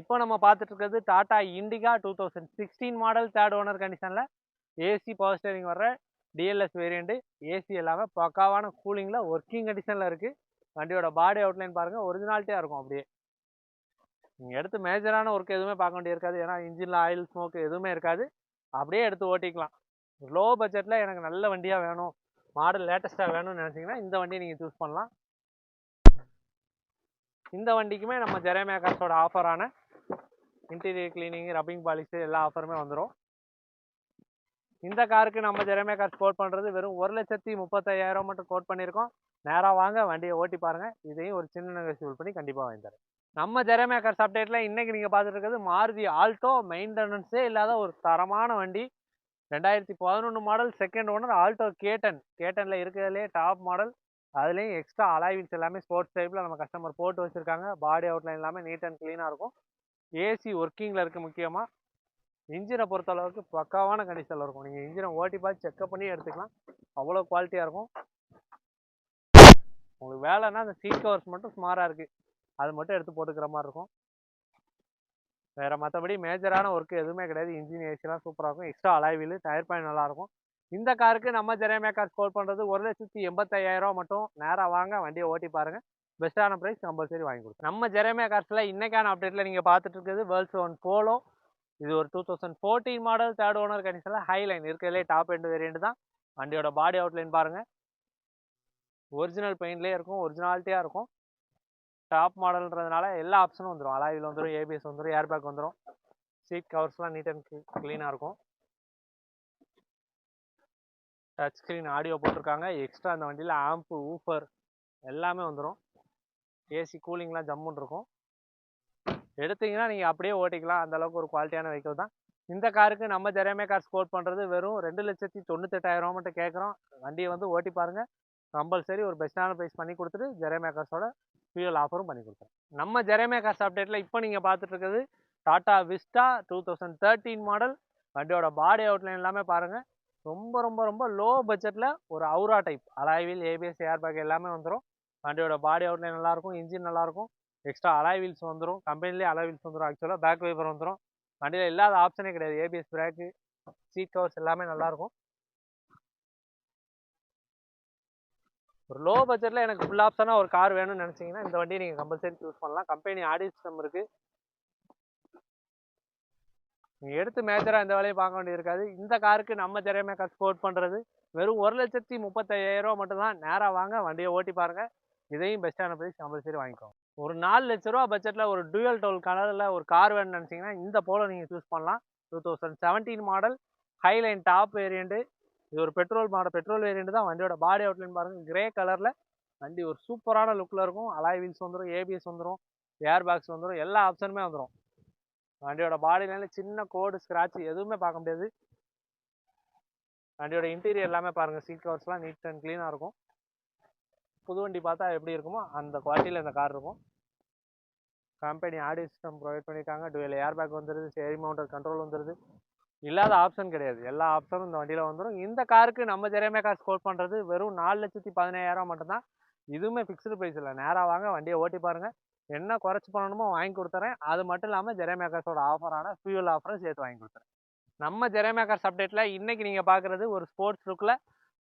இப்போ நம்ம பார்த்துட்டு இருக்கிறது Tata Indica two thousand sixteen model third owner கண்டிஷனில் ஏசி பவர் ஸ்டேரிங் வர்ற டிஎல்எஸ் வேரியண்ட்டு ஏசி எல்லாமே பக்காவான கூலிங்கில் ஒர்க்கிங் கண்டிஷனில் இருக்குது வண்டியோட பாடி அவுட்லைன் பாருங்கள் ஒரிஜினாலிட்டியாக இருக்கும் அப்படியே. நீங்கள் எடுத்து மேஜரான ஒர்க் எதுவுமே பார்க்க வேண்டியிருக்காது ஏன்னா இன்ஜினில் ஆயில் ஸ்மோக் எதுவுமே இருக்காது. அப்படியே எடுத்து ஓட்டிக்கலாம். லோ பட்ஜெட்டில் எனக்கு நல்ல வண்டியாக வேணும். மாடல் லேட்டஸ்ட்டாக வேணும்னு நினச்சிங்கன்னா இந்த வண்டியை நீங்கள் சூஸ் பண்ணலாம். இந்த வண்டிக்குமே நம்ம ஜெரே மேக்கர்ஸோட ஆஃபரான இன்டீரியர் கிளீனிங் ரப்பிங் பாலிஷ் எல்லா ஆஃபருமே வந்துடும் இந்த காருக்கு நம்ம ஜெரமே கார் கோட் பண்ணுறது வெறும் ஒரு லட்சத்தி முப்பத்தையாயிரம் மட்டும் கோட் பண்ணியிருக்கோம் நேராக வாங்க வண்டியை ஓட்டி பாருங்கள் இதையும் ஒரு சின்ன நெகோசியபிள் பண்ணி கண்டிப்பாக வாங்கி நம்ம ஜெரமே கார்ஸ் அப்டேட்டில் இன்றைக்கி நீங்கள் பார்த்துட்டு இருக்கிறது மாருதி ஆல்டோ மெயின்டெனன்ஸே இல்லாத ஒரு தரமான வண்டி. ரெண்டாயிரத்தி பதினொன்று மாடல் செகண்ட் ஓனர் ஆல்டோ கேட்டன் கேட்டனில் இருக்கிறதுலே டாப் மாடல் அதுலேயும் எக்ஸ்ட்ரா அலாய்வில்ஸ் எல்லாமே ஸ்போர்ட்ஸ் டைப்பில் நம்ம கஸ்டமர் போட்டு வச்சுருக்காங்க. பாடி அவுட்லைன் எல்லாமே நீட் அண்ட் க்ளீனாக இருக்கும். ஏசி ஒர்க்கிங்கில் இருக்குது முக்கியமாக இன்ஜினை பொறுத்தளவுக்கு பக்காவான கண்டிஷனில் இருக்கும். நீங்கள் இன்ஜினை ஓட்டி பார்த்து செக்அப் பண்ணி எடுத்துக்கலாம். அவ்வளோ குவாலிட்டியாக இருக்கும். உங்களுக்கு வேலைன்னா அந்த சீட் கவர்ஸ் மட்டும் ஸ்மாராக இருக்குது அது மட்டும் எடுத்து போட்டுக்கிற மாதிரி இருக்கும். வேறு மற்றபடி மேஜரான ஒர்க் எதுவுமே கிடையாது. இன்ஜின் ஏசிலாம் சூப்பராக இருக்கும். எக்ஸ்ட்ரா அலாய்வில் டயர் பாயிண்ட் நல்லாயிருக்கும் இந்த காருக்கு நம்ம ஜெரே கார் ஸ்கோர் பண்ணுறது ஒரு லட்சத்தி எண்பத்தையாயிரம் மட்டும். நேராக வாங்க வண்டியை ஓட்டி பாருங்கள் பெஸ்ட்டான ப்ரைஸ் கம்பல்சரி வாங்கி கொடுக்கும் நம்ம ஜெரமே கார்ஸில் இன்னைக்கான அப்டேட்டில் நீங்கள் பார்த்துட்டு இருக்கிறது வேர்ல்ட்ஸ் ஒன் போலோ இது ஒரு two thousand fourteen model third owner கண்டிஷனில் ஹைலைன் இருக்கிறதுலே டாப் எண்டு வேரியண்ட் தான். வண்டியோட பாடி அவுட்லைன் பாருங்கள் ஒரிஜினல் பெயிண்ட்லேயே இருக்கும் ஒரிஜினாலிட்டியாக இருக்கும். டாப் மாடல்ன்றதுனால எல்லா ஆப்ஷனும் வந்துடும் அலாயில் வந்துடும் ஏபிஎஸ் வந்துடும் ஏர் பேக் வந்துடும் சீட் கவர்ஸ்லாம் நீட் அண்ட் க்ளீனாக இருக்கும். டச் ஸ்க்ரீன் ஆடியோ போட்டிருக்காங்க. எக்ஸ்ட்ரா அந்த வண்டியில் ஆம்பு ஊஃபர் எல்லாமே வந்துடும் ஏசி கூலிங்லாம் ஜம்முன்னு இருக்கும். எடுத்தீங்கன்னா நீங்கள் அப்படியே ஓட்டிக்கலாம். அந்த அளவுக்கு ஒரு குவாலிட்டியான வெஹிக்கிள் தான். இந்த காருக்கு நம்ம ஜெரமே கார் ஸ்கோர் பண்ணுறது வெறும் ரெண்டு லட்சத்தி தொண்ணூத்தெட்டாயிரம் ரூபா மட்டும் கேட்குறோம். வண்டியை வந்து ஓட்டி பாருங்கள் கம்பல்சரி ஒரு பெஸ்ட்டான ப்ரைஸ் பண்ணி கொடுத்துட்டு ஜெரே கார்ஸோட ஃபியூல் ஆஃபரும் பண்ணி கொடுக்குறோம் நம்ம ஜெரே கார்ஸ் அப்டேட்டில் இப்போ நீங்கள் பார்த்துட்டு இருக்கிறது Tata Vista two thousand thirteen model வண்டியோட பாடி அவுட்லைன் எல்லாமே பாருங்கள் ரொம்ப ரொம்ப ரொம்ப லோ பட்ஜெட்டில் ஒரு Aura type alloy wheel ABS air bag எல்லாமே வந்துடும் வண்டியோட பாடி அவுட்லைன் நல்லாயிருக்கும் இன்ஜின் நல்லாயிருக்கும். எக்ஸ்ட்ரா அலாய் வீல்ஸ் வந்துடும் கம்பெனிலே அலாய் வீல்ஸ் வந்துடும் ஆக்சுவலாக பேக் வைப்பர் வந்துடும் வண்டியில் இல்லாத ஆப்ஷனே கிடையாது. ஏபிஎஸ் பிரேக்கு சீட் கவர்ஸ் எல்லாமே நல்லாயிருக்கும். ஒரு லோ பட்ஜெட்டில் எனக்கு ஃபுல் ஆப்ஷனாக ஒரு கார் வேணும்னு நினச்சிங்கன்னா இந்த வண்டியை நீங்கள் கம்பல்சரி சூஸ் பண்ணலாம். கம்பெனி ஆடி சிஸ்டம் இருக்குது நீங்கள் எடுத்து மேஜராக இந்த வேலையை பார்க்க வேண்டியது இருக்காது. இந்த காருக்கு நம்ம திறமையாக மேக்கர் ஸ்போர்ட் பண்ணுறது வெறும் ஒரு லட்சத்தி முப்பத்தையாயிரம் ரூபா மட்டும்தான். நேராக வாங்க வண்டியை ஓட்டி பாருங்கள் இதையும் பெஸ்ட்டான ப்ரைஸ் கம்பல்சரி வாங்கிக்கோங்க. ஒரு நாலு லட்ச ரூபா பட்ஜெட்டில் ஒரு டூயல் டோல் கலரில் ஒரு கார் வேணும்னு நினச்சிங்கன்னா இந்த போல நீங்கள் சூஸ் பண்ணலாம். Two thousand seventeen model Highline top variant இது ஒரு பெட்ரோல் மாடல் பெட்ரோல் வேரியண்ட் தான். வண்டியோட பாடி அவுட்லைன் பாருங்கள் கிரே கலரில் வண்டி ஒரு சூப்பரான லுக்கில் இருக்கும். அலாய் வீல்ஸ் வந்துடும் ஏபிஎஸ் வந்துடும் ஏர் பேக்ஸ் வந்துடும் எல்லா ஆப்ஷனுமே வந்துடும் வண்டியோட பாடி லைனில் சின்ன கோடு ஸ்க்ராட்ச் எதுவுமே பார்க்க முடியாது. வண்டியோட இன்டீரியர் எல்லாமே பாருங்கள் சீட் கவர்ஸ்லாம் நீட் அண்ட் க்ளீனாக இருக்கும். புது வண்டி பார்த்தா எப்படி இருக்குமோ அந்த குவாலிட்டியில் இந்த கார் இருக்கும். கம்பெனி ஆடியோ சிஸ்டம் ப்ரொவைட் பண்ணியிருக்காங்க டுவெல் ஏர் பேக் வந்துடுது சேரி மவுண்டர் கண்ட்ரோல் வந்துடுது இல்லாத ஆப்ஷன் கிடையாது. எல்லா ஆப்ஷனும் இந்த வண்டியில் வந்துடும் இந்த காருக்கு நம்ம ஜெரேமே கார் ஸ்கோர் பண்ணுறது வெறும் நாலு லட்சத்தி பதினாயிரம் மட்டும்தான். இதுவுமே ஃபிக்ஸ்டு ப்ரைஸ் இல்லை. நேராக வாங்க வண்டியை ஓட்டி பாருங்கள் என்ன குறைச்சி பண்ணணுமோ வாங்கி கொடுத்துறேன். அது மட்டும் இல்லாமல் ஜெரேமேக்கர்ஸோட ஆஃபரான ஃபியூல் ஆஃபரும் சேர்த்து வாங்கி கொடுத்துறேன். நம்ம ஜெரமேக்கர்ஸ் அப்டேட்டில் இன்றைக்கி நீங்கள் பார்க்குறது ஒரு ஸ்போர்ட்ஸ் லுக்கில்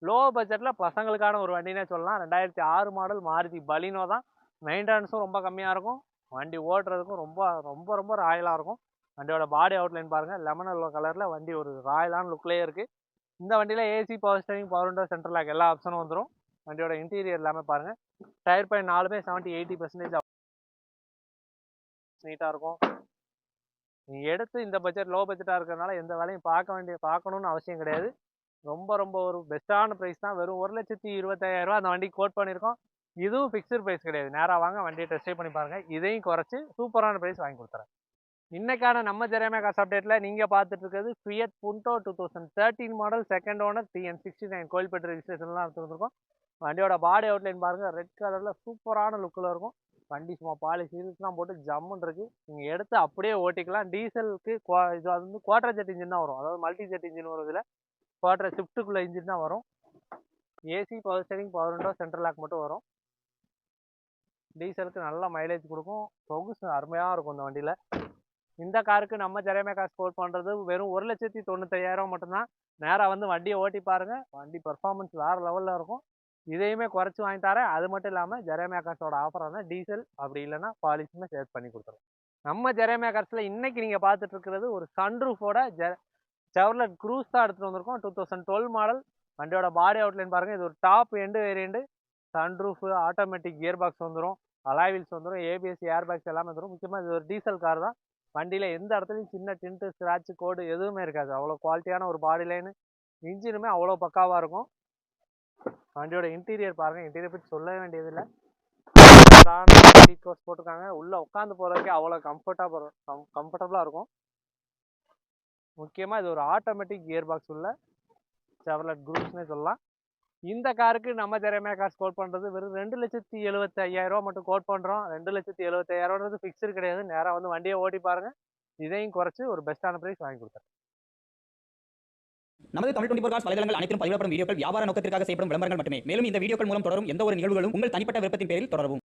லோ பட்ஜெட்டில் பசங்களுக்கான ஒரு வண்டினே சொல்லலாம். ரெண்டாயிரத்தி ஆறு மாடல் மாருதி பலினோ தான். மெயின்டெனன்ஸும் ரொம்ப கம்மியாக இருக்கும். வண்டி ஓட்டுறதுக்கும் ரொம்ப ரொம்ப ரொம்ப ராயலாக இருக்கும். வண்டியோட பாடி அவுட்லைன் பாருங்கள் லெமன் எல்லோ கலரில் வண்டி ஒரு ராயலான லுக்லேயே இருக்குது இந்த வண்டியில் AC power steering power window central lock எல்லா ஆப்ஷனும் வந்துடும் வண்டியோட இன்டீரியர் எல்லாமே பாருங்கள் டயர் பாயிண்ட் நாலுமே செவன்ட்டி எயிட்டி பர்சன்டேஜ் நீட்டாக இருக்கும். நீங்கள் எடுத்து இந்த பட்ஜெட் லோ பட்ஜெட்டாக இருக்கிறதுனால எந்த வேலையும் பார்க்க வேண்டிய பார்க்கணுன்னு அவசியம் கிடையாது. ரொம்ப ரொம்ப ஒரு பெஸ்ட்டான ப்ரைஸ் தான். வெறும் ஒரு லட்சத்தி இருபத்தாயிரரூவா அந்த வண்டிக்கு கோட் பண்ணியிருக்கோம். இதுவும் ஃபிக்ஸ்டு ப்ரைஸ் கிடையாது. நேராக வாங்க வண்டியை டெஸ்ட் பண்ணி பாருங்கள் இதையும் குறைச்சி சூப்பரான ப்ரைஸ் வாங்கி கொடுத்துறேன். இன்னைக்கான நம்ம ஜெரேமே காசு அப்டேட்டில் நீங்கள் பார்த்துட்டு இருக்கிறது Fiat Punto two thousand thirteen model second owner TN sixty nine Kovilpatti ரிஜிஸ்ட்ரேஷன்லாம் எடுத்துருந்துருக்கோம் வண்டியோட பாடி அவுட்லைன் பாருங்கள் ரெட் கலரில் சூப்பரான லுக்கில் இருக்கும். வண்டி சும்மா பாலிஷ் இதுலாம் போட்டு ஜம்முன் இருக்குது நீங்கள் எடுத்து அப்படியே ஓட்டிக்கலாம். டீசலுக்கு குவா இது அது வந்து குவாட்டர் ஜெட் இன்ஜின் தான் வரும். அதாவது மல்டி ஜெட் இன்ஜின் வரும் இதில். குவாட்டர் ஷிஃப்ட்டுக்குள்ளே இன்ஜின் தான் வரும். AC power steering power window central lock மட்டும் வரும். டீசலுக்கு நல்ல மைலேஜ் கொடுக்கும். சொகுசு அருமையாக இருக்கும் இந்த வண்டியில். இந்த காருக்கு நம்ம ஜெரேமே கார் ஸ்கோர் பண்ணுறது வெறும் ஒரு லட்சத்தி தொண்ணூத்தையாயிரம் மட்டும்தான். நேராக வந்து வண்டியை ஓட்டி பாருங்க. வண்டி பர்ஃபார்மன்ஸ் வேறு லெவலில் இருக்கும். இதையுமே குறைச்சி வாங்கி தரேன். அது மட்டும் இல்லாமல் ஜெரேமே கார்ஸோட ஆஃபரான டீசல் அப்படி இல்லைன்னா பாலிசியுமே சேர்த்து பண்ணி கொடுத்துருவோம் நம்ம ஜெரேமே இன்றைக்கி இன்னைக்கு நீங்கள் பார்த்துட்டு இருக்கிறது ஒரு சன்ரூஃபோட ஜெ செவர்லெட் க்ரூஸ் தான் எடுத்துகிட்டு வந்திருக்கோம். டூ தௌசண்ட் டுவெல் மாடல் வண்டியோட பாடி அவுட்லைன் பாருங்கள் இது ஒரு top end variant sunroof automatic gear box வந்துடும் அலாய்வில்ஸ் வந்துடும் ஏபிஎஸ் ஏர் பேக்ஸ் எல்லாமே வந்துடும் முக்கியமாக இது ஒரு டீசல் கார் தான். வண்டியில் எந்த இடத்துலையும் சின்ன டின்ட்டு ஸ்க்ராட்ச் கோடு எதுவுமே இருக்காது. அவ்வளோ குவாலிட்டியான ஒரு பாடி லைனு இன்ஜினுமே அவ்வளோ பக்காவாக இருக்கும். வண்டியோட இன்டீரியர் பாருங்கள் இன்டீரியர் பற்றி சொல்லவே வேண்டியதில்லை. சீட் கோர்ஸ் போட்டிருக்காங்க. உள்ளே உட்காந்து போகிறதுக்கே அவ்வளோ கம்ஃபர்ட்டாக கம் கம்ஃபர்டபுளாக இருக்கும். முக்கியமாக இது ஒரு ஆட்டோமேட்டிக் கியர் பாக்ஸ் உள்ள செவலட் குரூப்ஸ்னே சொல்லலாம். இந்த காருக்கு நம்ம திறமையாக காசு கோட் பண்ணுறது வெறும் ரெண்டு லட்சத்தி எழுபத்தி ஐயாயிரரூவா மட்டும் கோட் பண்ணுறோம் ரெண்டு லட்சத்தி எழுபத்தி ஐயாயிரம்ன்றது ஃபிக்ஸ்டு கிடையாது. நேராக வந்து வண்டியை ஓட்டி பாருங்கள் இதையும் குறைச்சி ஒரு பெஸ்ட்டான ப்ரைஸ் வாங்கி கொடுத்தேன் நமது தமிழ் டுவெண்டி கார்ஸ் வலைதளங்கள் அனைத்தும் பதிவிடப்படும் வீடியோக்கள் வியாபார நோக்கத்திற்காக செய்யப்படும் விளம்பரங்கள் மட்டுமே. மேலும் இந்த வீடியோக்கள் மூலம் தொடரும் எந்த ஒரு நிகழ்வுகளும் உங்கள் தனிப்பட்ட விருப்பத்தின் பேரில் தொடரவும்.